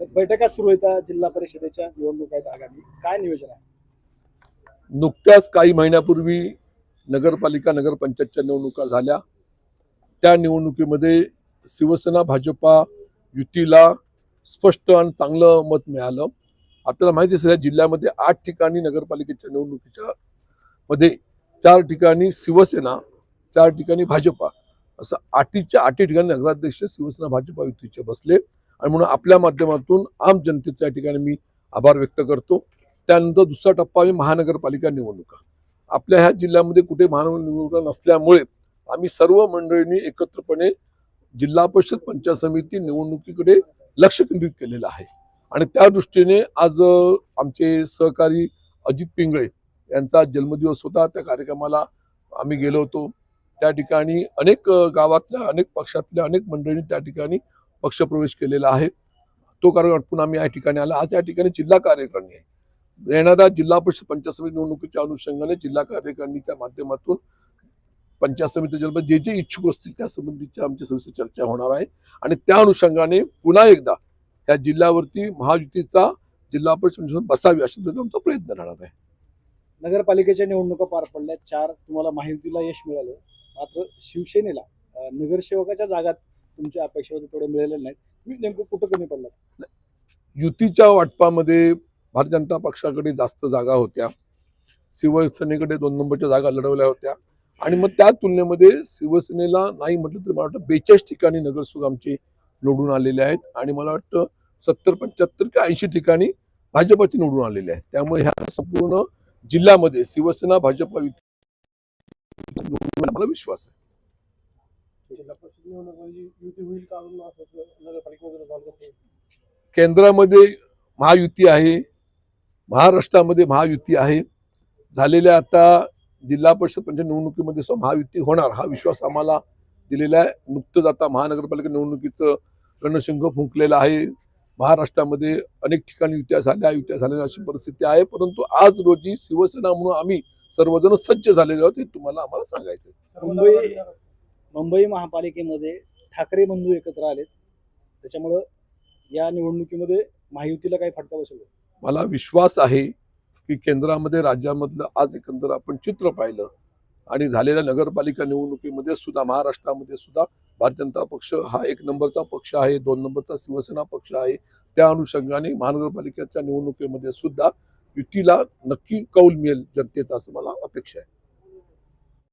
बैठका सुरू आहेत जिल्हा परिषदेच्या निवडणूक आहेत आगामी. काय नियोजन आहे? नुकत्याच काही महिन्यापूर्वी नगरपालिका नगरपंचायतच्या निवडणुका झाल्या. त्या निवडणुकीमध्ये शिवसेना भाजपा युतीला स्पष्ट आणि चांगलं मत मिळालं. आपल्याला माहिती असेल या जिल्ह्यामध्ये आठ ठिकाणी नगरपालिकेच्या निवडणुकीच्या मध्ये चार ठिकाणी शिवसेना चार ठिकाणी भाजपा. असं आठीच्या आठी ठिकाणी नगराध्यक्ष शिवसेना भाजपा युतीचे बसले. आणि म्हणून आपल्या माध्यमातून आम जनतेचा या ठिकाणी मी आभार व्यक्त करतो. त्यानंतर दुसरा टप्पा आहे महानगरपालिका निवडणुका. आपल्या ह्या जिल्ह्यामध्ये कुठे महानगर निवडणुका नसल्यामुळे आम्ही सर्व मंडळींनी एकत्रपणे जिल्हा परिषद पंचायत समिती निवडणुकीकडे लक्ष केंद्रित केलेलं आहे. आणि त्या दृष्टीने आज आमचे सहकारी अजित पिंगळे यांचा जन्मदिवस होता. त्या कार्यक्रमाला आम्ही गेलो होतो. त्या ठिकाणी अनेक गावातल्या अनेक पक्षातल्या अनेक मंडळींनी त्या ठिकाणी पक्षप्रवेश केलेला आहे. तो कार्यक्रम पुन्हा आम्ही या ठिकाणी आला. आज या ठिकाणी जिल्हा कार्यकारिणी आहे. येणाऱ्या जिल्हा परिषद पंचायत समिती निवडणुकीच्या अनुषंगाने जिल्हा कार्यकारिणीच्या माध्यमातून पंचायत समिती जे जे इच्छुक असतील त्या आमच्या आमची सविस्तर चर्चा होणार आहे. आणि त्या अनुषंगाने पुन्हा एकदा या जिल्ह्यावरती महायुतीचा जिल्हा परिषद बसावी अशा आमचा प्रयत्न राहणार आहे. नगरपालिकेच्या निवडणुका पार पडल्या चार तुम्हाला माहितीला यश मिळालं. मात्र शिवसेनेला नगरसेवकाच्या जागात तुमच्या अपेक्षा होते तेवढे मिळालेले नाहीत तुम्ही नेमकं कुठं कमी पडलात? युतीच्या वाटपामध्ये भारतीय जनता पक्षाकडे जास्त जागा होत्या. शिवसेनेकडे दोन नंबरच्या जागा लढवल्या होत्या. आणि मग त्या तुलनेमध्ये शिवसेनेला नाही म्हटलं तरी मला वाटतं बेचाळीस ठिकाणी नगरसेवक आमचे निवडून आलेले आहेत. आणि मला वाटतं सत्तर पंच्याहत्तर किंवा ऐंशी ठिकाणी भाजपाचे निवडून आलेले आहेत. त्यामुळे ह्या संपूर्ण जिल्ह्यामध्ये शिवसेना भाजप युती निवडून मला विश्वास आहे. जिल्हा परिषद निवडणूक युती होईल का अजून असं नगरपालिकेमध्ये झालं केंद्रामध्ये महायुती आहे महाराष्ट्रामध्ये महायुती आहे. झालेल्या आता जिल्हा परिषद पंचायत निवडणुकीमध्ये सुद्धा महायुती होणार हा विश्वास आम्हाला दिलेला आहे. नुकतंच आता महानगरपालिका निवडणुकीचं रणशिंग फुंकलेलं आहे. महाराष्ट्रामध्ये अनेक ठिकाणी युत्या झाल्या युत्या झालेल्या अशी परिस्थिती आहे. परंतु आज रोजी शिवसेना म्हणून आम्ही सर्वजण सज्ज झालेले आहोत हे तुम्हाला आम्हाला सांगायचं मुंबई महापालिकेमध्ये ठाकरे बंधू एकत्र आलेत. त्याच्यामुळं या निवडणुकीमध्ये महायुतीला काही फटका बसलो मला विश्वास आहे की केंद्रामध्ये राज्यामधलं आज एकंदर आपण चित्र पाहिलं आणि झालेल्या नगरपालिका निवडणुकीमध्ये सुद्धा महाराष्ट्रामध्ये सुद्धा भारतीय जनता पक्ष हा एक नंबरचा पक्ष आहे दोन नंबरचा शिवसेना पक्ष आहे. त्या अनुषंगाने महानगरपालिकेच्या निवडणुकीमध्ये सुद्धा युतीला नक्की कौल मिळेल जनतेचा असं मला अपेक्षा आहे.